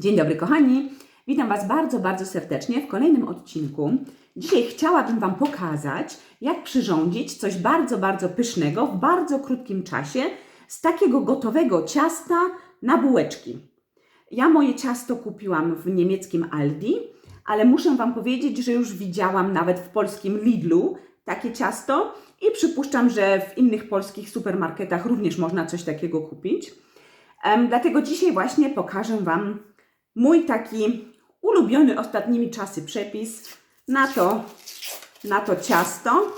Dzień dobry, kochani. Witam Was bardzo, bardzo serdecznie w kolejnym odcinku. Dzisiaj chciałabym Wam pokazać, jak przyrządzić coś bardzo, bardzo pysznego w bardzo krótkim czasie z takiego gotowego ciasta na bułeczki. Ja moje ciasto kupiłam w niemieckim Aldi, ale muszę Wam powiedzieć, że już widziałam nawet w polskim Lidlu takie ciasto i przypuszczam, że w innych polskich supermarketach również można coś takiego kupić. Dlatego dzisiaj właśnie pokażę Wam mój taki ulubiony ostatnimi czasy przepis na to, na to ciasto.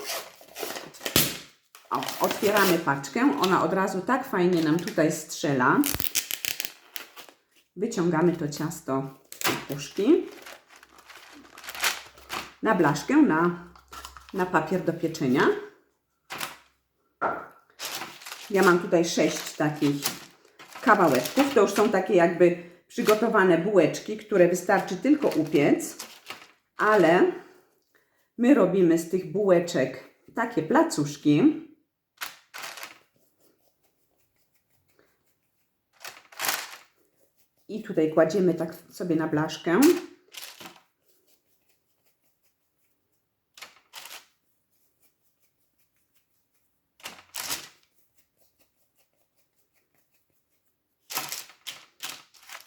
O, otwieramy paczkę. Ona od razu tak fajnie nam tutaj strzela. Wyciągamy to ciasto na puszki. Na blaszkę, na, na papier do pieczenia. Ja mam tutaj sześć takich kawałeczków. To już są takie jakby przygotowane bułeczki, które wystarczy tylko upiec, ale my robimy z tych bułeczek takie placuszki. I tutaj kładziemy tak sobie na blaszkę.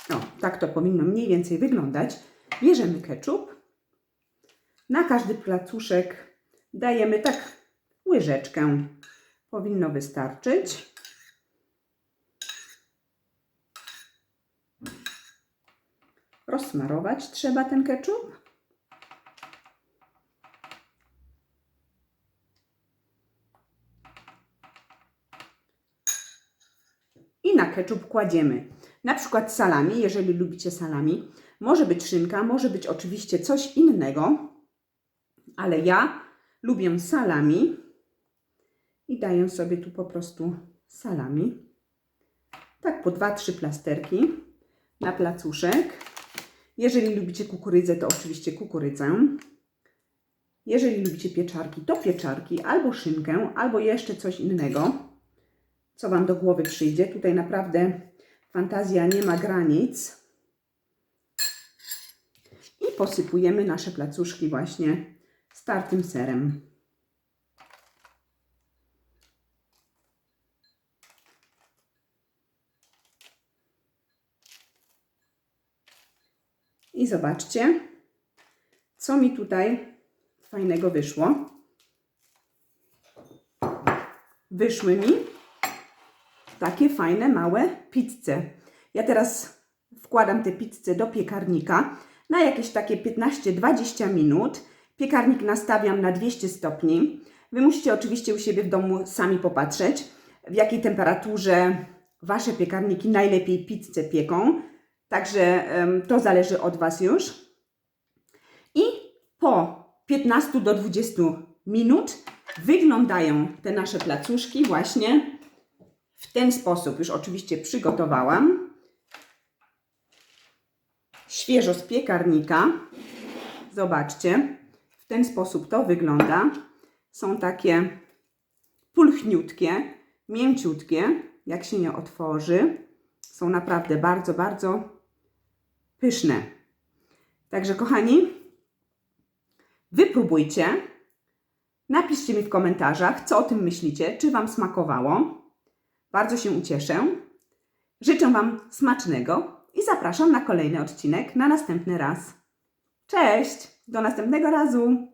O, tak to powinno mniej więcej wyglądać. Bierzemy ketchup. Na każdy placuszek dajemy tak łyżeczkę. Powinno wystarczyć. Rozsmarować trzeba ten ketchup. I na ketchup kładziemy na przykład salami, jeżeli lubicie salami. Może być szynka, może być oczywiście coś innego, ale ja lubię salami i daję sobie tu po prostu salami. Tak po 2-3 plasterki na placuszek. Jeżeli lubicie kukurydzę, to oczywiście kukurydzę. Jeżeli lubicie pieczarki, to pieczarki, albo szynkę, albo jeszcze coś innego, co Wam do głowy przyjdzie. Tutaj naprawdę fantazja nie ma granic. I posypujemy nasze placuszki właśnie startym serem. I zobaczcie, co mi tutaj fajnego wyszło. Wyszły mi takie fajne, małe pizze. Ja teraz wkładam te pizze do piekarnika na jakieś takie 15-20 minut. Piekarnik nastawiam na 200 stopni. Wy musicie oczywiście u siebie w domu sami popatrzeć, w jakiej temperaturze Wasze piekarniki najlepiej pizzę pieką. Także to zależy od Was już. I po 15 do 20 minut wyglądają te nasze placuszki właśnie w ten sposób. Już oczywiście przygotowałam. Świeżo z piekarnika. Zobaczcie, w ten sposób to wygląda. Są takie pulchniutkie, mięciutkie, jak się nie otworzy. Są naprawdę bardzo, bardzo pyszne. Także kochani, wypróbujcie. Napiszcie mi w komentarzach, co o tym myślicie, czy Wam smakowało. Bardzo się ucieszę. Życzę Wam smacznego i zapraszam na kolejny odcinek na następny raz. Cześć! Do następnego razu!